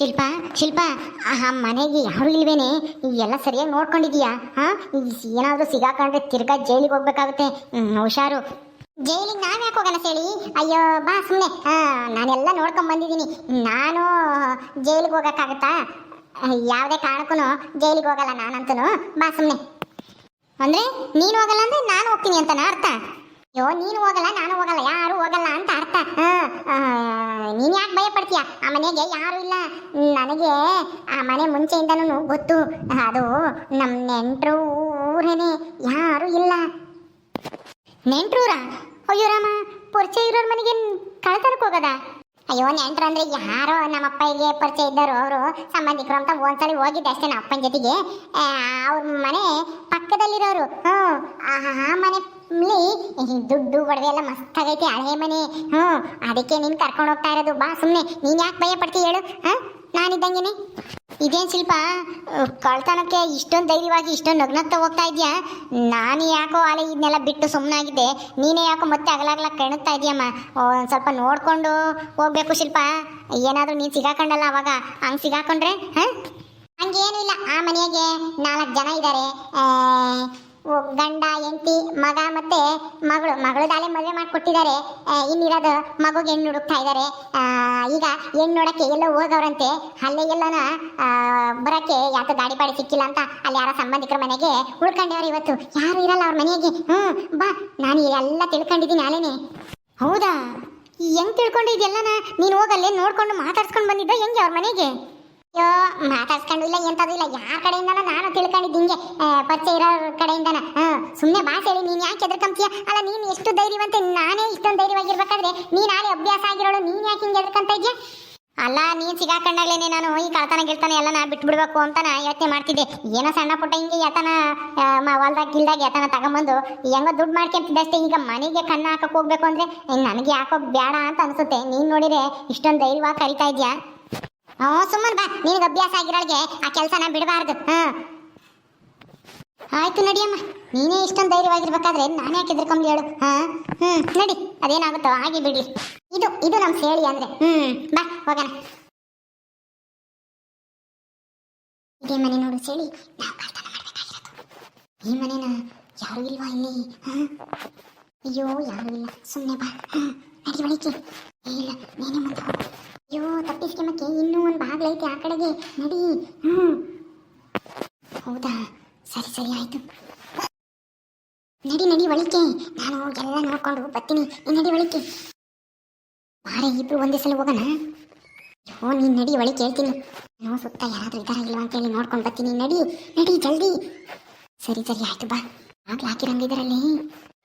ಶಿಲ್ಪ ಶಿಲ್ಪ ಆ ಮನೆಗೆ ಯಾರು ಇಲ್ವೇನೆ? ಎಲ್ಲ ಸರಿಯಾಗಿ ನೋಡ್ಕೊಂಡಿದೀಯಾ ಹಾ? ಏನಾದರೂ ಸಿಗಾಕೊಂಡ್ರೆ ತಿರ್ಗಾ ಜೈಲಿಗೆ ಹೋಗ್ಬೇಕಾಗುತ್ತೆ. ಹುಷಾರು. ಜೈಲಿಗೆ ನಾವು ಯಾಕೆ ಹೋಗೋಣ ಹೇಳಿ ಅಯ್ಯೋ, ಬಾ ಸುಮ್ಮನೆ ಹಾ, ನಾನೆಲ್ಲ ನೋಡ್ಕೊಂಡು ಬಂದಿದ್ದೀನಿ. ನಾನು ಜೈಲಿಗೆ ಹೋಗೋಕ್ಕಾಗತ್ತಾ? ಯಾವುದೇ ಕಾರಣಕ್ಕೂ ಜೈಲಿಗೆ ಹೋಗಲ್ಲ ನಾನಂತೂ ಬಾ ಸುಮ್ಮನೆ ಅಂದ್ರೆ ನೀನು ಹೋಗಲ್ಲ ಅಂದ್ರೆ ನಾನು ಹೋಗ್ತೀನಿ ಅಂತನ ಅರ್ಥ? ಅಯ್ಯೋ, ನೀನು ಹೋಗಲ್ಲ, ನಾನು ಹೋಗಲ್ಲ, ಯಾರು ಹೋಗಲ್ಲ ಅಂತ ಅರ್ಥ. ನೀನ್ ಯಾಕೆ ಭಯ ಪಡ್ತೀಯ ಆ ಮನೆಗೆ ಯಾರು ಇಲ್ಲ. ನನಗೆ ಆ ಮನೆ ಮುಂಚೆಯಿಂದನೂ ಗೊತ್ತು. ಅದು ನಮ್ಮ ನೆಂಟ್ರು ಊರೇನೆ ಯಾರು ಇಲ್ಲ. ನೆಂಟ್ರೂರ? ಅಯ್ಯೋ, ರಾಮ, ಪರಿಚಯ ಇರೋರ್ ಮನೆಗೆ ಕಳ್ತನಕ್ಕೆ ಹೋಗದ? ಅಯ್ಯೋ, ನೆಂಟ್ರು ಅಂದ್ರೆ ಯಾರೋ ನಮ್ಮ ಅಪ್ಪಗೆ ಪರಿಚಯ ಇದ್ದರು ಅವರು ಸಂಬಂಧಿಕರು ಅಂತ ಒಂದ್ಸಲಿ ಹೋಗಿದ್ದೆ ಅಷ್ಟೇ ನಮ್ಮ ಅಪ್ಪನ ಜೊತೆಗೆ. ಅವ್ರ ಮನೆ ಪಕ್ಕದಲ್ಲಿರೋರು. ಹ್ಞೂ ಆ ಮನೆ ಇಲ್ಲಿ ದುಡ್ಡು ಒಡವೆ ಎಲ್ಲ ಮಸ್ತಾಗೈತಿ, ಹಳೆ ಮನೆ. ಹ್ಞೂ, ಅದಕ್ಕೆ ನೀನು ಕರ್ಕೊಂಡು ಹೋಗ್ತಾ ಇರೋದು. ಬಾ ಸುಮ್ಮನೆ ನೀನು ಯಾಕೆ ಭಯ ಪಡ್ತೀಯ ಹೇಳು, ಹಾಂ? ನಾನಿದ್ದಂಗೆನೆ ಇದೇನ್ ಶಿಲ್ಪ? ಕಳ್ತನಕ್ಕೆ ಇಷ್ಟೊಂದು ಧೈರ್ಯವಾಗಿ ಇಷ್ಟೊಂದು ನಗ್ನಗ್ತಾ ಹೋಗ್ತಾ ಇದ್ಯಾ? ನಾನು ಯಾಕೋ ಆಲೆ ಇದನ್ನೆಲ್ಲ ಬಿಟ್ಟು ಸುಮ್ಮನಾಗಿದ್ದೆ ನೀನೇ ಯಾಕೋ ಮತ್ತೆ ಅಗಲಾಗ್ಲ ಕಣ್ತಾ ಇದೆಯಮ್ಮ? ಒಂದು ಸ್ವಲ್ಪ ನೋಡ್ಕೊಂಡು ಹೋಗ್ಬೇಕು ಶಿಲ್ಪ. ಏನಾದರೂ ನೀನು ಸಿಗಾಕೊಂಡಲ್ಲ ಅವಾಗ. ಹಂಗೆ ಸಿಗಾಕೊಂಡ್ರೆ, ಹಾಂ? ಹಂಗೇನು ಇಲ್ಲ. ಆ ಮನೆಗೆ ನಾಲ್ಕು ಜನ ಇದ್ದಾರೆ ಗಂಡ, ಹೆಂಡತಿ, ಮಗ ಮತ್ತೆ ಮಗಳು. ಮಗಳು ದಾಲೆ ಮದುವೆ ಮಾಡಿಕೊಟ್ಟಿದ್ದಾರೆ. ಇನ್ನಿರೋದು ಮಗುಗೆ ಹೆಣ್ಣು ಹುಡುಕ್ತಾ ಇದ್ದಾರೆ. ಈಗ ಹೆಣ್ಣು ನೋಡಕ್ಕೆ ಎಲ್ಲೋ ಹೋಗವ್ರಂತೆ. ಅಲ್ಲೇ ಎಲ್ಲನ ಬರಕ್ಕೆ ಯಾಕೆ ಗಾಡಿ ಪಾಡಿ ಸಿಕ್ಕಿಲ್ಲ ಅಂತ ಅಲ್ಲಿ ಯಾರೋ ಸಂಬಂಧಿಕರ ಮನೆಗೆ ಉಳ್ಕೊಂಡವ್ರು ಇವತ್ತು. ಯಾರು ಇರಲ್ಲ ಅವ್ರ ಮನೆಗೆ. ಹ್ಮ್, ಬಾ. ನಾನು ಎಲ್ಲ ತಿಳ್ಕೊಂಡಿದ್ದೀನಿ ಅಲ್ಲೇನೆ ಹೌದಾ? ಹೆಂಗ್ ತಿಳ್ಕೊಂಡಿದ್ಯಲ್ಲನ ನೀನು ಹೋಗಲ್ಲೇ ನೋಡ್ಕೊಂಡು ಮಾತಾಡ್ಸ್ಕೊಂಡು ಬಂದಿದ್ದ ಹೆಂಗೆ ಅವ್ರ ಮನೆಗೆ? ಅಯ್ಯೋ, ಮಾತಾಡ್ಸ್ಕೊಂಡು ಇಲ್ಲ, ಎಂತದು ಇಲ್ಲ. ಯಾರ ಕಡೆಯಿಂದನ ನಾನು ತಿಳ್ಕೊಂಡಿದ್ದು ಹಿಂಗೆ. ಪರಿಚಯ ಇರೋ ಕಡೆಯಿಂದನ. ಸುಮ್ಮನೆ ಬಾಸ್ ಹೇಳಿ ನೀನು ಯಾಕೆ ಎದ್ರಕಂತೀಯ ಅಲ್ಲ, ನೀನು ಎಷ್ಟು ಧೈರ್ಯವಂತೆ, ನಾನೇ ಇಷ್ಟೊಂದು ಧೈರ್ಯವಾಗಿರ್ಬೇಕಾದ್ರೆ ನೀನ್ ಆಳೆ ಅಭ್ಯಾಸ ಆಗಿರೋಳು, ನೀನು ಯಾಕೆ ಹಿಂಗೆ ಎದ್ರಕಂತ ಇದ್ಯಾ? ಅಲ್ಲ, ನೀನ್ ಸಿಗಾಕೊಂಡಾಗ್ಲೇನೆ ನಾನು ಈ ಕಳ್ತನ ಗಿಳ್ತಾನೆ ಎಲ್ಲ ನಾ ಬಿಟ್ಬಿಡ್ಬೇಕು ಅಂತ ನಾ ಯೋಚನೆ ಮಾಡ್ತಿದ್ದೆ. ಏನೋ ಸಣ್ಣ ಪುಟ್ಟ ಹಿಂಗೆ ಯತನ ಹೊಲ್ದಾಗ, ಗಿಲ್ದಾಗ ಯತನ ತಗೊಂಬಂದು, ಹೆಂಗೋ ದುಡ್ಡು ಮಾಡ್ಕೊಂತಿದ್ದೆ ಅಷ್ಟೇ. ಈಗ ಮನೆಗೆ ಕಣ್ಣ ಹಾಕಕ್ಕೆ ಹೋಗ್ಬೇಕು ಅಂದ್ರೆ ನನಗೆ ಯಾಕೋ ಬೇಡ ಅಂತ ಅನ್ಸುತ್ತೆ. ನೀನ್ ನೋಡಿದ್ರೆ ಇಷ್ಟೊಂದು ಧೈರ್ಯವಾಗಿ ಕರಿತಾ ಇದ್ಯಾ? ಹ್ಞೂ ಸುಮ್ಮನೆ ಬಾ. ನಿನಗೆ ಅಭ್ಯಾಸ ಆಗಿರೋಳಿಗೆ ಆ ಕೆಲಸನ ಬಿಡಬಾರ್ದು. ಹಾ. ಆಯ್ತು ನಡಿಯಮ್ಮ ನೀನೇ ಇಷ್ಟೊಂದು ಧೈರ್ಯವಾಗಿರ್ಬೇಕಾದ್ರೆ ನಾನು ಯಾಕೆ ಎದುರ್ಕೊಂಬ್ಲಿ ಹೇಳು? ಹಾ. ಹ್ಮ್, ನಡಿ. ಅದೇನಾಗುತ್ತೋ ಹಾಗೆ ಬಿಡ್ಲಿ. ಇದು ಇದು ನಮ್ಮ ಸೇಳಿ ಅಂದ್ರೆ. ಹ್ಮ್, ಬಾ, ಹೋಗೋಣ. ಇದೇ ಮನೆ ನೋಡು ಸೇಳಿ. ನಾವು ಕಳ್ತನ ಈ ಮನೆನ ಯಾರು ಇಲ್ವಾ ಇಲ್ಲಿ? ಅಯ್ಯೋ, ಯಾರು ಇಲ್ಲ. ಸುಮ್ಮನೆ ಬಾ. ಹ್ಮ್, ನಡಿ ಒಳಗೆ ಇಲ್ಲ, ನೀನೇ ಮುಂದೆ ಹೋಗು. ಅಯ್ಯೋ ತಪ್ಪಿಸ್ಕೆಮಕ್ಕೆ ಇನ್ನೂ ಒಂದು ಬಾಗ್ಲೈತೆ ಆ ಕಡೆಗೆ. ನಡಿ. ಹ್ಞೂ ಹೌದಾ? ಸರಿ ಸರಿ, ಆಯ್ತು. ನಡಿ ನಡಿ, ಒಳಿಕೆ. ನಾನು ಎಲ್ಲ ನೋಡ್ಕೊಂಡು ಬರ್ತೀನಿ. ನೀನ್ ನಡಿ, ಒಳಿಕೆ. ಬಾರೆ, ಇಬ್ರು ಒಂದೇ ಸಲ ಹೋಗೋಣ? ಅಯ್ಯೋ, ನೀನು ನಡಿ, ಒಳಿಕೆ ಹೇಳ್ತೀನಿ. ನಾನು ಸುತ್ತ ಯಾರಾದ್ರೂ ಇದ್ದಾರ ಇಲ್ವಾ ಅಂತೇಳಿ ನೋಡ್ಕೊಂಡು ಬರ್ತೀನಿ. ನಡಿ ನಡಿ, ಜಲ್ದಿ. ಸರಿ ಸರಿ, ಆಯ್ತು, ಬಾ. ಆಗ್ಲೇ ಹಾಕಿರಂಗಿದ್ರಲ್ಲಿ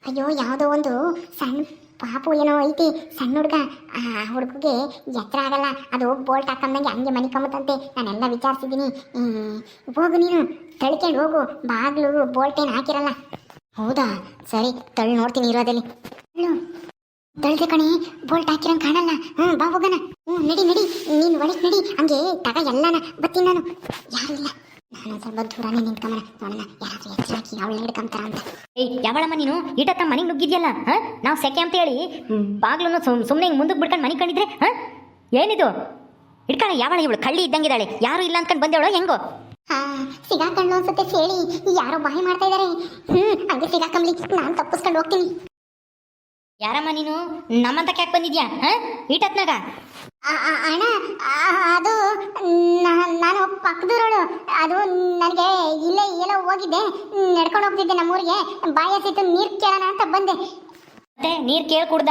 ಅಯ್ಯೋ, ಯಾವುದೋ ಒಂದು ಸಣ್ಣ ಪಾಪು ಏನೋ ಐತಿ, ಸಣ್ಣ ಹುಡುಗ. ಆ ಹುಡುಗಿಗೆ ಎತ್ತರ ಆಗಲ್ಲ, ಅದು ಬೋಲ್ಟ್ ಹಾಕೊಂಡಂಗೆ ಹಂಗೆ ಮನಿಕೊಂಬತ್ತಂತೆ ನಾನೆಲ್ಲ ವಿಚಾರಿಸಿದ್ದೀನಿ. ಹೋಗು ನೀನು. ತಳ್ಕೊಂಡು ಹೋಗು. ಬಾಗ್ಲು ಬೋಲ್ಟ್ ಏನು ಹಾಕಿರಲ್ಲ. ಹೌದಾ? ಸರಿ, ತಳ್ಳಿ ನೋಡ್ತೀನಿ ಇರೋದಲ್ಲಿ. ತಳ್ದೆ ಕಣೆ ಬೋಲ್ಟ್ ಹಾಕಿರಂಗೆ ಕಾಣಲ್ಲ. ಹ್ಞೂ ಬಾ ಹೋಗೋಣ. ಹ್ಞೂ ನಡಿ ನಡಿ. ನೀನು ಒಳಗೆ ನಡಿ. ಹಂಗೆ ತಗ ಎಲ್ಲನ. ಬತ್ತೀನಿ ನಾನು. ಯಾರು ಇಲ್ಲ ನಾನು ಸ್ವಲ್ಪ ದೂರನೇ ನಿಂತ್ಕೊಂಬಣ ನೋಡೋಣ ಯಾರಾದ್ರೂ ಎಚ್ಚರ ಹಾಕಿ ಅವಳು ಹಿಡ್ಕೊಂತಾರ ಅಂತ. ಏಯ್ ಯಾವಳಮ್ಮ ನೀನು? ಈಟತ್ತ ಮನೆಗೆ ನುಗ್ಗಿದ್ಯಲ್ಲ? ಹಾ? ನಾವು ಸೆಕೆ ಅಂತ ಹೇಳಿ ಬಾಗ್ಲನ್ನು ಸುಮ್ಮನೆ ಹಿಂಗೆ ಮುಂದಕ್ಕೆ ಬಿಡ್ಕೊಂಡು ಮನೆ ಕಂಡಿದ್ರೆ ಹಾ? ಏನಿದು? ಇಡ್ಕಣ ಯಾವಳ ಇವಳು? ಕಳ್ಳಿ ಇದ್ದಂಗಿದ್ದಾಳೆ. ಯಾರು ಇಲ್ಲ ಅಂತ ಬಂದೇವಳು ಹೆಂಗೋ? ಹಾ ಸಿಗಾಕೊಂಡು ಅನ್ಸುತ್ತೆ ಹೇಳಿ ಯಾರೋ ಬಾಯಿ ಮಾಡ್ತಾ ಇದಾರೆ. ಹ್ಮ್ ಹಂಗೆ ಸಿಗಾಕಂಬ್ಲಿ ನಾನು ತಪ್ಪಿಸ್ಕೊಂಡು ಹೋಗ್ತೀನಿ. ಯಾರಮ್ಮ ನೀನು? ನಮ್ಮಂತ ಯಾಕೆ ಬಂದಿದ್ಯಾ? ಹಾ? ಈಟತ್ನಾಗ? ಅಣ್ಣ ಅದು ನಾನು ಪಕ್ಕದೂರಳು ಅದು ನನಗೆ ಇಲ್ಲೇ ಎಲ್ಲೋ ಹೋಗಿದ್ದೆ. ನಡ್ಕೊಂಡು ಹೋಗ್ತಿದ್ದೆ ನಮ್ಮೂರಿಗೆ. ಬಾಯಸಿತ್ತು ನೀರು ಕೇಳೋಣ ಅಂತ ಬಂದೆ. ಮತ್ತೆ ನೀರು ಕೇಳಿ ಕುಡ್ದ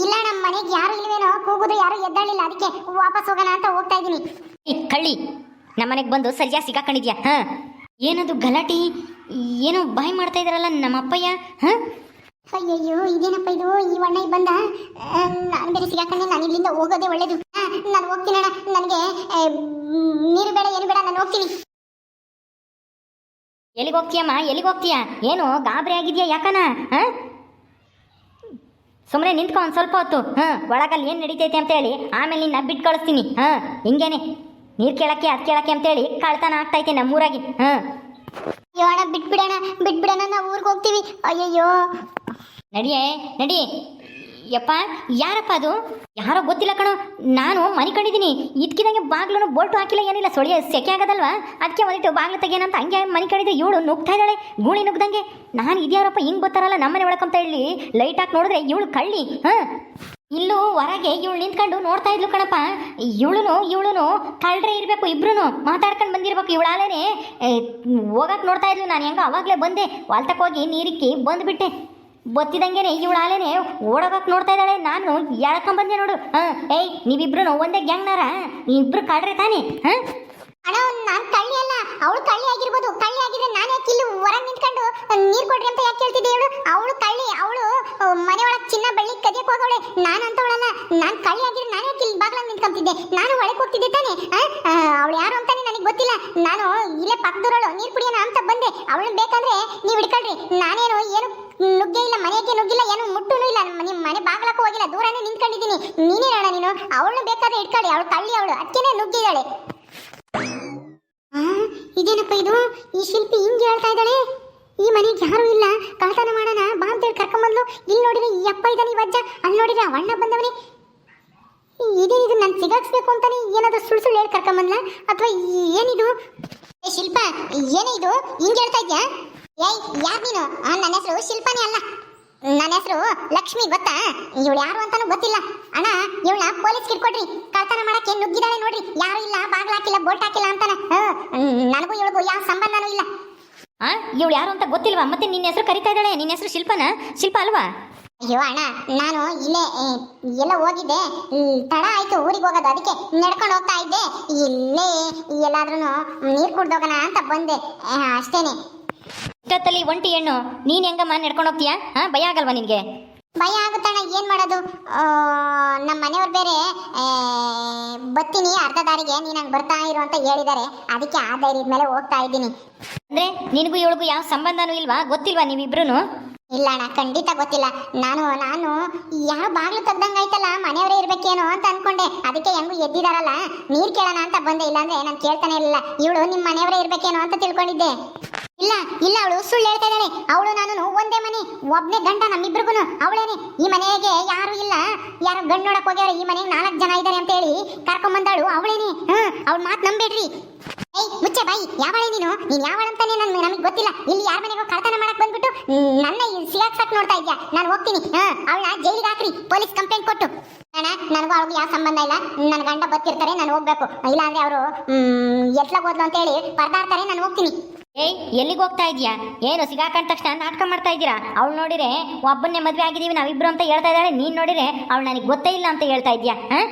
ಇಲ್ಲ ನಮ್ಮ ಮನೆಗೆ ಯಾರು ಇಲ್ವೇನೋ ಕೂಗುದು ಯಾರು ಎದ್ದಾಳಿಲ್ಲ. ಅದಕ್ಕೆ ವಾಪಸ್ ಹೋಗೋಣ ಅಂತ ಹೋಗ್ತಾ ಇದ್ದೀನಿ. ಈ ಕಳ್ಳಿ. ನಮ್ಮನೆಗೆ ಬಂದು ಸರಿಯಾಗಿ ಸಿಗಾಕೊಂಡಿದ್ಯಾ ಹಾ? ಏನದು ಗಲಾಟಿ? ಏನೋ ಬಾಯ್ ಮಾಡ್ತಾ ಇದಾರಲ್ಲ ನಮ್ಮ ಅಪ್ಪಯ್ಯ ಹಾ? ಅಯ್ಯಯ್ಯೋ ಇದೇನಪ್ಪ ಇದು? ಈ ಅಣ್ಣ ಬಂದ? ನಾನು ಬೇರೆ ಸಿಗಾಕೊಂಡೆ ನಾನು ಇಲ್ಲಿಂದ ಹೋಗೋದೇ ಒಳ್ಳೇದು. ನಾನು ಹೋಗ್ತೀನಣ್ಣ ನನಗೆ ನೀರು ಬೇಡ ಏನು ಬೇಡ ನಾನು ಹೋಗ್ತೀನಿ. ಎಲ್ಲಿಗೆ ಹೋಗ್ತೀಯಮ್ಮ? ಎಲ್ಲಿಗೆ ಹೋಗ್ತೀಯ? ಏನು ಗಾಬರಿ ಆಗಿದ್ಯಾ ಯಾಕನ ಹಾಂ ಸುಮ್ಮನೆ ನಿಂತ್ಕೊ ಒಂದು ಸ್ವಲ್ಪ ಹೊತ್ತು. ಹಾಂ ಒಳಗಲ್ಲಿ ಏನು ನಡೀತೈತೆ ಅಂತೇಳಿ ಆಮೇಲೆ ನಿನ್ನ ಬಿಟ್ಟು ಕಳಿಸ್ತೀನಿ. ಹಾಂ ಹಿಂಗೇನೆ. ನೀರು ಕೇಳಕ್ಕೆ ಅದು ಕೇಳಕ್ಕೆ ಅಂತೇಳಿ ಕಳ್ತನ ಆಗ್ತೈತೆ ನಮ್ಮೂರಾಗಿ. ಹಾಂ ಅಯ್ಯೋ ಅಣ್ಣ ಬಿಟ್ಬಿಡೋಣ ಬಿಟ್ಬಿಡೋಣ ನಾವು ಊರಿಗೆ ಹೋಗ್ತೀವಿ. ಅಯ್ಯಯ್ಯೋ. ನಡಿಯೇ, ನಡಿ. ಯಪ್ಪ, ಯಾರಪ್ಪ ಅದು? ಯಾರೋ ಗೊತ್ತಿಲ್ಲ ಕಣೋ. ನಾನು ಮನೆ ಕಂಡಿದ್ದೀನಿ ಇದ್ಕಿದಂಗೆ ಬಾಗ್ಲೂ ಬೋಲ್ಟು ಹಾಕಿಲ್ಲ, ಏನಿಲ್ಲ. ಸೊಳಿಯ ಸೆಕೆ ಆಗದಲ್ವಾ? ಅದಕ್ಕೆ ಒಂದಿಟ್ಟು ಬಾಗ್ಲು ತೆಗಿಯೋಣಂತ ಹಂಗೆ ಮನೆ ಕಂಡಿದ್ದೆ ಇವಳು ನುಗ್ತಾ ಇದ್ದಾಳೆ, ಗೂಳಿ ನುಗ್ದಂಗೆ. ನಾನು ಇದ್ಯಾರಪ್ಪ ಹಿಂಗೆ ಬರ್ತಾರಲ್ಲ ನಮ್ಮನೆ ಒಳಕಂತ ಹೇಳಿ. ಲೈಟ್ ಹಾಕಿ ನೋಡಿದ್ರೆ ಇವಳು ಕಳ್ಳಿ. ಹಾಂ? ಇಲ್ಲೂ ಹೊರಗೆ ಇವಳು ನಿಂತ್ಕೊಂಡು ನೋಡ್ತಾ ಇದ್ಲು ಕಣಪ್ಪ. ಇವಳುನು ಇವಳುನು ಕಳ್ರೆ ಇರಬೇಕು ಇಬ್ರು ಮಾತಾಡ್ಕೊಂಡು ಬಂದಿರ್ಬೇಕು ಇವಳಾಲೇನೆ ಹೋಗಕ್ಕೆ ನೋಡ್ತಾ ಇದ್ಲು. ನಾನು ಹೆಂಗ ಅವಾಗಲೇ ಬಂದೆ. ವಾಲ್ತಕ್ಕೆ ಹೋಗಿ ನೀರಿಕ್ಕಿ ಬಂದ್ಬಿಟ್ಟೆ. ಬತ್ತಿದಂಗೆನೆ ಇವಳಾಲೇನೆ ಓಡೋಗಕ್ಕೆ ನೋಡ್ತಾ ಇದ್ದಾಳೆ. ನಾನು ಎಳ್ಕೊಂಬಂದೆ ನೋಡು. ಹಾಂ, ಏಯ್ ನೀವಿಬ್ರು ಒಂದೇ ಗ್ಯಾಂಗ್ನಾರ ಇಬ್ರು ಕಳ್ರೆ ತಾನೆ, ಹಾಂ? ಅಣ್ಣ, ನಾನ್ ಕಳ್ಳಿ ಅಲ್ಲ. ಅವಳು ಕಳ್ಳಿ ಆಗಿರ್ಬೋದು. ಕಳ್ಳಿ ಆಗಿದ್ರೆ ನಾನು ಯಾಕೆ ಇಲ್ಲಿ ಹೊರಗೆ ನಿಂತ್ಕೊಂಡು ನೀರ್ ಕೊಡ್ರಿ ಅಂತ ಯಾಕೆ ಹೇಳ್ತಿದ್ದೆ ಇವಳು ಅವಳು ಕಳ್ಳಿ, ಅವಳು ಮನೆ ಒಳಗೆ ಚಿನ್ನ ಬೆಳ್ಳಿ ಕದಿಯಕ್ ಹೋಗವಳೆ. ನಾನು ಅಂತವಳಲ್ಲ. ನಾನು ಕಳ್ಳಿ ಆಗಿದ್ರೆ ನಾನು ಯಾಕೆ ಇಲ್ಲಿ ಬಾಗ್ಲಾಗ ನಿಂತ್ಕೊಂತಿದ್ದೆ? ನಾನು ಒಳಗೆ ಹೋಗ್ತಿದ್ದೆ ತಾನೆ ಅವಳು ಯಾರು ಅಂತಾನೆ ನನಗೆ ಗೊತ್ತಿಲ್ಲ. ನಾನು ಇಲ್ಲೇ ಪಕ್ಕದೂರಳು. ನೀರ್ ಕುಡಿಯೋಣ ಅಂತ ಬಂದೆ. ಅವಳು ಬೇಕಂದ್ರೆ ನೀವು ಹಿಡ್ಕೊಳ್ರಿ. ನಾನೇನು ಏನು ನುಗ್ಗೆ ಇಲ್ಲ ಮನೆಗೆ ನುಗ್ಗಿಲ್ಲ, ಏನು ಮುಟ್ಟುನು ಇಲ್ಲ. ನಿಮ್ಮ ಮನೆ ಬಾಗ್ಲಕ್ಕೂ ಹೋಗಿಲ್ಲ, ದೂರನೇ ನಿಂತ್ಕೊಂಡಿದ್ದೀನಿ. ನೀನೇ ಅಣ್ಣ ನೀನು, ಅವಳನ್ನ ಬೇಕಾದ್ರೆ ಇಟ್ಕೊಳ್ಳಿ, ಅವಳು ಕಳ್ಳಿ ಅವಳು, ಅದಕ್ಕೇನೆ ನುಗ್ಗಿದ್ದಾಳೆ. ಇದೇನಪ್ಪ ಇದು? ಈ ಶಿಲ್ಪಿ ಹಿಂಗೆ ಹೇಳ್ತಾ ಇದ್ದಾಳೆ? ಈ ಮನೆಗೆ ಯಾರು ಇಲ್ಲ. ಕಳ್ತನ ಮಾಡೋಣ, ಬಾ ಅಂತೇಳಿ ಕರ್ಕೊಂಬಂದ್ಲು. ಇಲ್ಲಿ ನೋಡಿದ್ರೆ ಈ ಅಪ್ಪ ಇದ್ದಾನೆ, ಈ ವಜ್ಜ. ಅಲ್ಲಿ ನೋಡಿದ್ರೆ ಅಣ್ಣ ಬಂದವನೇ. ಇದೇನಿದು ಇದು, ನಾನು ಸಿಗಾಕ್ಸ್ಬೇಕು ಅಂತಾನೆ ಏನಾದ್ರು ಸುಳ್ಳು ಸುಳ್ಳು ಹೇಳಿ ಕರ್ಕೊಂಬಂದ್ಲ? ಅಥವಾ ಏನಿದು? ಶಿಲ್ಪ, ಏನೇ ಇದು? ಹಿಂಗೆ ಹೇಳ್ತಾ ಇದ್ಯಾ? ಏಯ್ ಯಾರು ನೀನು? ನನ್ನ ಹೆಸರು ಶಿಲ್ಪನೇ ಅಲ್ಲ. ನನ್ನ ಹೆಸರು ಲಕ್ಷ್ಮಿ ಗೊತ್ತಾ? ಇವಳು ಯಾರು ಅಂತಾನೂ ಗೊತ್ತಿಲ್ಲ. ಅಣ್ಣ ಇವಳ ಪೊಲೀಸ್ ಕಿಡ್ಕೊಡ್ರಿ ಕಳ್ತನ ಮಾಡಕ್ಕೆ ನುಗ್ಗಿದಾಳೆ ನೋಡ್ರಿ. ಯಾರು ಇಲ್ಲ ಬಾಗ್ಲ ಹಾಕಿಲ್ಲ ಬೋಟ್ ಹಾಕಿಲ್ಲ ಅಂತಾನೆ. ನನಗೂ ಇವಳಿಗೂ ಯಾವ ಸಂಬಂಧನೂ ಇಲ್ಲ. ಆ ಇವಳು ಯಾರು ಅಂತ ಗೊತ್ತಿಲ್ವಾ? ಮತ್ತೆ ನಿನ್ನ ಹೆಸರು ಕರಿತಾ ಇದ್ದಾಳೆ? ನಿನ್ನ ಹೆಸರು ಶಿಲ್ಪನ? ಶಿಲ್ಪ ಅಲ್ವಾ? ಅಯ್ಯೋ ಅಣ್ಣ ನಾನು ಇಲ್ಲೇ ಎಲ್ಲ ಹೋಗಿದ್ದೆ. ತಡ ಆಯ್ತು ಊರಿಗೆ ಹೋಗೋದು. ಅದಕ್ಕೆ ನಡ್ಕೊಂಡು ಹೋಗ್ತಾ ಇದ್ದೆ. ಇಲ್ಲೇ ಎಲ್ಲಾದ್ರೂ ನೀರು ಕುಡ್ದೋಗೋಣ ಅಂತ ಬಂದೆ. ಅಷ್ಟೇನೆ. ಇಷ್ಟೊತ್ತಲ್ಲಿ ಒಂಟಿ ಹೆಣ್ಣು ನೀನು ಹೆಂಗಮ್ಮ ನಡ್ಕೊಂಡು ಹೋಗ್ತೀಯಾ? ಹಾಂ ಭಯ ಆಗಲ್ವಾ ನಿನಗೆ? ಭಯ ಆಗುತ್ತಣ್ಣ ಏನ್ ಮಾಡೋದು? ನಮ್ಮ ಮನೆಯವ್ರು ಬೇರೆ ಆ, ಬತ್ತೀನಿ ಅರ್ಧ ದಾರಿಗೆ ನೀನು ಹಂಗೆ ಬರ್ತಾ ಇರು ಅಂತ ಹೇಳಿದಾರೆ. ಅದಕ್ಕೆ ಆ ಧೈರ್ಯದ ಮೇಲೆ ಹೋಗ್ತಾ ಇದ್ದೀನಿ. ಅಂದ್ರೆ ನಿನಗೂ ಇವಳಿಗೂ ಯಾವ ಸಂಬಂಧನೂ ಇಲ್ವಾ? ಗೊತ್ತಿಲ್ವಾ ನೀವಿಬ್ರು ಇಲ್ಲ ಅಣ್ಣ ಖಂಡಿತ ಗೊತ್ತಿಲ್ಲ. ನಾನು ನಾನು ಯಾವ ಬಾಗ್ಲು ತೆಗ್ದಂಗಾಯ್ತಲ್ಲ ಮನೆಯವರೇ ಇರ್ಬೇಕೇನೋ ಅಂತ ಅನ್ಕೊಂಡೆ. ಅದಕ್ಕೆ ಹೆಂಗು ಎದ್ದಿದಾರಲ್ಲ? ನೀರ್ ಕೇಳೋಣ ಅಂತ ಬಂದೆ ಇಲ್ಲಾಂದ್ರೆ ನಾನು ಕೇಳ್ತಾನೆ ಇರಲಿಲ್ಲ. ಇವಳು ನಿಮ್ಮ ಮನೆಯವರೇ ಇರ್ಬೇಕೇನೋ ಅಂತ ತಿಳ್ಕೊಂಡಿದ್ದೆ. ಇಲ್ಲ ಇಲ್ಲ ಅವಳು, ಸುಳ್ಳು ಹೇಳ್ತಾ ಇದ್ದಾಳೆ. ಅವಳು ನಾನು ಒಂದೇ ಮನೆ, ಒಬ್ನೇ ಗಂಡ ನಮ್ಮಿಬ್ರಿಗೂ ಅವಳೇನೆ, ಈ ಮನೆಗೆ ಯಾರು ಇಲ್ಲ. ಯಾರು ಗಂಡು ನೋಡಕ್ ಹೋಗ್ಯಾರ ಈ ಮನೆಗೆ ನಾಲ್ಕು ಜನ ಇದ್ದಾರೆ ಅಂತ ಹೇಳಿ ಕರ್ಕೊಂಬಂದಳು ಅವಳೇನೆ, ಹ್ಮ್, ಅವಳ ಮಾತು ನಂಬೇಡ್ರಿ ಏಯ್, ಮುಚ್ಚೆ ಬಾಯಿ, ಯಾವಳೆ ನೀನು? ನೀನ್ ಯಾವಳಂತಾನೆ ನನ್ ನಮಗೆ ಗೊತ್ತಿಲ್ಲ. ಇಲ್ಲಿ ಯಾರ ಮನೆಗೂ ಕಳ್ತನ ಮಾಡಕ್ ಬಂದ್ಬಿಟ್ಟು ನನ್ನ ಸಿಗಾಕ್ಸಕ್ ನೋಡ್ತಾ ಇದ್ಯಾ? ನಾನು ಹೋಗ್ತೀನಿ. ಹಾ ಅವಳನ್ನ ಜೈಲಿಗೆ ಹಾಕ್ರಿ. ಪೊಲೀಸ್ ಕಂಪ್ಲೇಂಟ್ ಕೊಟ್ಟು. ನನಗೂ ಅವ್ಳಿಗೆ ಯಾವ ಸಂಬಂಧ ಇಲ್ಲ. ನನ್ನ ಗಂಡ ಬತ್ತಿರ್ತಾರೆ, ನಾನು ಹೋಗ್ಬೇಕು. ಇಲ್ಲ ಅಂದ್ರೆ ಅವರು ಎತ್ಲಾಗ ಹೋದ್ಲು ಅಂತ ಹೇಳಿ ಪರ್ದಾಡ್ತಾರೆ, ನಾನು ಹೋಗ್ತೀನಿ. ಏಯ್, ಎಲ್ಲಿಗೆ ಹೋಗ್ತಾ ಇದೀಯಾ ಏನು, ಸಿಗಾಕೊಂಡ ತಕ್ಷಣ ನಾಟಕ ಮಾಡ್ತಾ ಇದ್ದೀರಾ? ಅವಳು ನೋಡಿರೆ ಒಬ್ಬನ್ನೇ ಮದುವೆ ಆಗಿದ್ದೀವಿ, ನಾವಿಬ್ರು ಅಂತ ಹೇಳ್ತಾ ಇದ್ದಾಳೆ. ನೀನು ನೋಡಿರೆ ಅವಳು ನನಗೆ ಗೊತ್ತೇ ಇಲ್ಲ ಅಂತ ಹೇಳ್ತಾ ಇದೀಯಾ ಹಾಂ?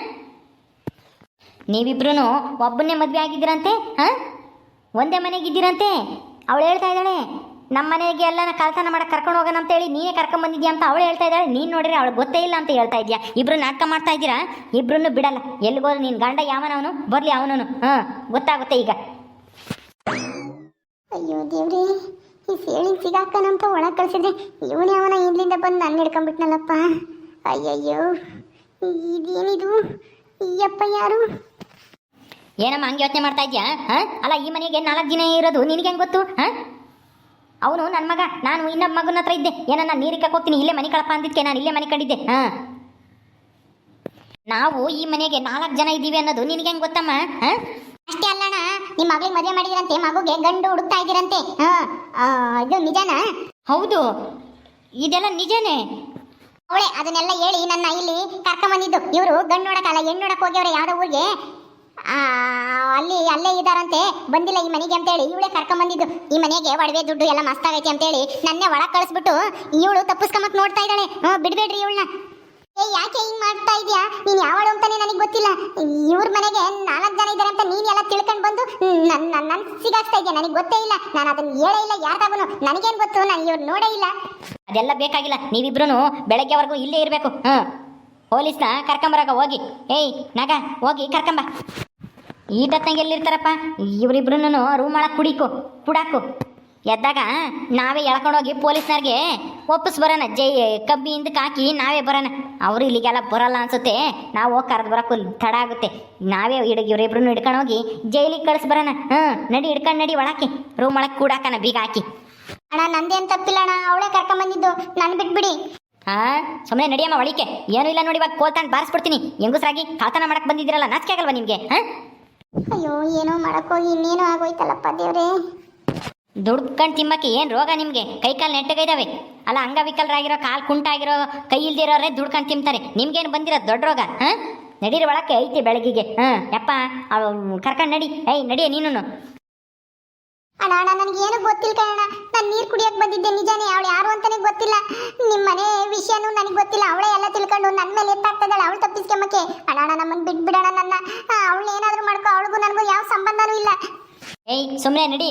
ನೀವಿಬ್ರು ಒಬ್ಬನ್ನೇ ಮದುವೆ ಆಗಿದ್ದೀರಂತೆ? ಹಾಂ? ಒಂದೇ ಮನೆಗಿದ್ದೀರಂತೆ ಅವಳು ಹೇಳ್ತಾ ಇದ್ದಾಳೆ ನಮ್ಮ ಮನೆಗೆ ಎಲ್ಲನ ಕಳ್ತನ ಮಾಡಕ್ಕೆ ಕರ್ಕೊಂಡು ಹೋಗೋಣ ಅಂತೇಳಿ ನೀನೇ ಕರ್ಕೊಂಡು ಬಂದಿದ್ಯಾ ಅಂತ ಅವಳು ಹೇಳ್ತಾ ಇದ್ದಾಳೆ. ನೀನು ನೋಡಿದ್ರೆ ಅವಳು ಗೊತ್ತೇ ಇಲ್ಲ ಅಂತ ಹೇಳ್ತಾ ಇದೀಯಾ ಇಬ್ರು ನಾಟಕ ಮಾಡ್ತಾ ಇದ್ದೀರಾ? ಇಬ್ರು ಬಿಡಲ್ಲ. ಎಲ್ಲಿಗೋದ್ರು ನೀನು ಗಂಡ ಯಾವನವನು? ಬರಲಿ ಅವನವನು. ಹಾಂ, ಗೊತ್ತಾಗುತ್ತೆ ಈಗ. ಅಯ್ಯೋ ದೇವ್ರಿ, ಈ ಸೇಳಿ ಸಿಗಾಕನಂತ ಒಳಗೆ ಕಳ್ಸಿದ್ರೆ ಇವನೇ ಅವನ ಇಲ್ಲಿಂದ ಬಂದು ನನ್ನ ಹಿಡ್ಕೊಂಡ್ಬಿಟ್ನಲ್ಲಪ್ಪ. ಅಯ್ಯಯ್ಯೋ, ಇದೇನಿದು? ಅಯ್ಯಪ್ಪ ಯಾರು? ಏನಮ್ಮ, ಹಂಗೆ ಯೋಚನೆ ಮಾಡ್ತಾ ಇದ್ಯಾ? ಹಾಂ? ಅಲ್ಲ, ಈ ಮನೆಗೆ ನಾಲ್ಕು ದಿನ ಇರೋದು, ನಿನಗೆ ಹೆಂಗೆ ಗೊತ್ತು? ಹಾಂ? ಅವನು ನನ್ನ ಮಗ, ನಾನು ಇನ್ನೊಬ್ಬ ಮಗನ ಹತ್ರ ಇದ್ದೆ. ಏನನ್ನ ನೀರಿಗೆ ಹೋಗ್ತೀನಿ ಇಲ್ಲೇ ಮನೆ ಕಳಪ ಅಂದಿದ್ದೆ ನಾನು ಇಲ್ಲೇ ಮನೆ ಕಂಡಿದ್ದೆ. ಹಾಂ? ನಾವು ಈ ಮನೆಗೆ ನಾಲ್ಕು ಜನ ಇದ್ದೀವಿ ಅನ್ನೋದು ನಿನಗೆ ಹೆಂಗೆ ಗೊತ್ತಮ್ಮ? ಹಾಂ? ಅಷ್ಟೇ ಅಲ್ಲಣ್ಣ ನಿಮ್ಮ ಮಗಳಿಗೆ ಮದುವೆ ಮಾಡಿದಿರಂತೆ ಮಗುಗೆ ಗಂಡು ಹುಡುಕ್ತಾ ಇದ್ದೀರಂತೆ. ಇದು ನಿಜನಾ? ಹೌದು ಇದೆಲ್ಲ ನಿಜನೇ. ಅವಳೆ ಅದನ್ನೆಲ್ಲ ಹೇಳಿ ನನ್ನ ಇಲ್ಲಿ ಕರ್ಕೊಂಬಂದಿದ್ದು ಇವರು ಗಂಡು ನೋಡಕ್ಕಲ್ಲ ಹೆಣ್ಣು ನೋಡಕ್ಕೆ ಹೋಗ್ಯವ್ರೆ ಯಾವುದೋ ಊರಿಗೆ. ಆ, ಅಲ್ಲಿ ಅಲ್ಲೇ ಇದ್ದಾರಂತೆ. ಬಂದಿಲ್ಲ ಈ ಮನೆಗೆ ಅಂತೇಳಿ ಇವಳೆ ಕರ್ಕೊಂಬಂದಿದ್ದು ಈ ಮನೆಗೆ ಒಡವೆ ದುಡ್ಡು ಎಲ್ಲ ಮಸ್ತಾಗೈತೆ ಅಂತೇಳಿ ನನ್ನೇ ಒಳಗೆ ಕಳಿಸ್ಬಿಟ್ಟು ಇವಳು ತಪ್ಪಿಸ್ಕೊಂಬಕ್ ನೋಡ್ತಾ ಇದ್ದಾಳೆ. ಹ್ಞೂ ಬಿಡ್ಬೇಡ್ರಿ ಇವಳನ್ನ. ಏ, ಯಾಕೆ ಹಿಂಗ್ ಮಾಡ್ತಾ ಇದೀಯಾ? ನೀನ್ ಯಾವಳು ಅಂತಾನೆ ನನಗೆ ಗೊತ್ತಿಲ್ಲ. ಇವ್ರ ಮನೆಗೆ ನಾಲ್ಕು ಜನ ಇದ್ದಾರೆ ಅಂತ ನೀನ್ ಎಲ್ಲ ತಿಳ್ಕೊಂಡ್ ಬಂದು ನನ್ನ ನನ್ ನನ್ ಸಿಗಾಕ್ಸ್ತಾ ಇದೆಯಾ? ನನಗೆ ಗೊತ್ತೇ ಇಲ್ಲ. ನಾನು ಅದನ್ನ ಹೇಳೇ ಇಲ್ಲ. ಯಾರ್ದಾಗನು? ನನಗೇನ್ ಗೊತ್ತು? ನಾನು ಇವ್ರು ನೋಡೇ ಇಲ್ಲ. ಅದೆಲ್ಲ ಬೇಕಾಗಿಲ್ಲ. ನೀವಿಬ್ರು ಬೆಳಗ್ಗೆವರೆಗೂ ಇಲ್ಲೇ ಇರಬೇಕು. ಹ್ಞೂ ಪೊಲೀಸ್ನ ಕರ್ಕೊಂಬರಾಗ ಹೋಗಿ. ಏಯ್, ನಗ, ಹೋಗಿ ಕರ್ಕೊಂಬ. ತಂಗೆ ಎಲ್ಲಿರ್ತಾರಪ್ಪ? ಇವರಿಬ್ರು ರೂಮ್ ಒಳಗೆ ಕುಡಿಕು, ಕುಡಾಕು. ಎದ್ದಾಗ ನಾವೇ ಎಳ್ಕೊಂಡೋಗಿ ಪೊಲೀಸ್ನವ್ರಿಗೆ ಒಪ್ಪಿಸ್ ಬರೋಣ. ಜೈ ಕಬ್ಬಿ ಕಾಕಿ ಹಾಕಿ ನಾವೇ ಬರೋಣ. ಅವರು ಇಲ್ಲಿಗೆಲ್ಲ ಬರಲ್ಲ ಅನ್ಸುತ್ತೆ. ನಾವು ಹೋಗಿ ಕರೆದು ಬರೋಕ್ಕೂ ತಡ ಆಗುತ್ತೆ. ನಾವೇ ಹಿಡಿದು ಇವರಿಬ್ರು ಹಿಡ್ಕೊಂಡೋಗಿ ಜೈಲಿಗೆ ಕಳಿಸಿ ಬರೋಣ. ಹ್ಞೂ ನಡಿ ಹಿಡ್ಕೊಂಡು ನಡಿ ಒಳಕ್ಕೆ. ರೂಮ್ ಒಳಗೆ ಕೂಡಾಕಣ ಬೀಗ ಹಾಕಿ. ಅಣ್ಣ ನಂದೇನು ತಪ್ಪಿಲ್ಲ ಅಣ್ಣ. ಅವಳೇ ಕರ್ಕೊಂಡ್ ಬಂದಿದ್ದು. ನನ್ನ ಬಿಟ್ಬಿಡಿ. ಹಾ ಸುಮ್ಮನೆ ನಡಿಯಮ್ಮ ಒಳಿಕೆ ಏನೂ ಇಲ್ಲ ನೋಡಿ ಇವಾಗ ಕೋಲ್ತಾಂಡ್ ಬಾರಿಸ್ಬಿಡ್ತೀನಿ. ಹೆಂಗಸ್ರಾಗಿ ಕಳ್ತನ ಮಾಡಕ್ ಬಂದಿದ್ದೀರಲ್ಲ ನಾಚಿಕೆ ಆಗಲ್ವಾ ನಿಮಗೆ ಹಾ? ಅಯ್ಯೋ ಏನೋ ಮಾಡಕ್ಕೋಗಿ ಇನ್ನೇನೋ ಆಗೋಯ್ತಲ್ಲಪ್ಪ ದೇವ್ರೇ. ದುಡ್ಕಂಡ್ ತಿಮ್ಮಕ್ಕೆ ಏನು ರೋಗ ನಿಮಗೆ? ಕೈ ಕಾಲು ನೆಟ್ಟಗೈದಾವೆ. ಅಲ್ಲ ಅಂಗವಿಕಲರಾಗಿರೋ ಕಾಲು ಕುಂಟಾಗಿರೋ ಕೈ ಇಲ್ದಿರೋರೇ ದುಡ್ಕೊಂಡು ತಿಂತಾರೆ. ನಿಮ್ಗೇನು ಬಂದಿರೋ ದೊಡ್ಡ ರೋಗ? ಹಾಂ? ನಡೀರಿ ಒಳಕ್ಕೆ ಐತಿ ಬೆಳಗಿಗೆ. ಹಾಂ ಯಪ್ಪ ಕರ್ಕೊಂಡು ನಡಿ. ಏಯ್ ನಡಿಯ ನೀನು ಅಣ್ಣ ಅಣ್ಣ ನನಗೆ ಏನು ಗೊತ್ತಿಲ್ಲ ಕಣ ನಾನು ನೀರು ಕುಡಿಯಕ್ಕೆ ಬಂದಿದ್ದೆ ನಿಜಾನೇ. ಅವಳು ಯಾರು ಅಂತಾನೆ ಗೊತ್ತಿಲ್ಲ. ನಿಮ್ಮ ಮನೆ ವಿಷಯನೂ ನನಗೆ ಗೊತ್ತಿಲ್ಲ. ಅವಳೇ ಎಲ್ಲ ತಿಳ್ಕೊಂಡು ನನ್ನ ಮೇಲೆ ಎತ್ತಾಗ್ತದಲ್ಲ ಅವಳು ತಪ್ಪಿಸ್ಕೊಂಬಕ್ಕೆ. ಅಣ್ಣ ಅಣ್ಣ ನಮ್ಮನ್ನು ಬಿಟ್ಬಿಡೋಣ ನನ್ನ. ಅವಳು ಏನಾದರೂ ಮಾಡ್ಕೊ. ಅವಳಿಗೂ ನನಗೂ ಯಾವ ಸಂಬಂಧನೂ ಇಲ್ಲ. ಏಯ್ ಸುಮ್ಮನೆ ನಡಿ.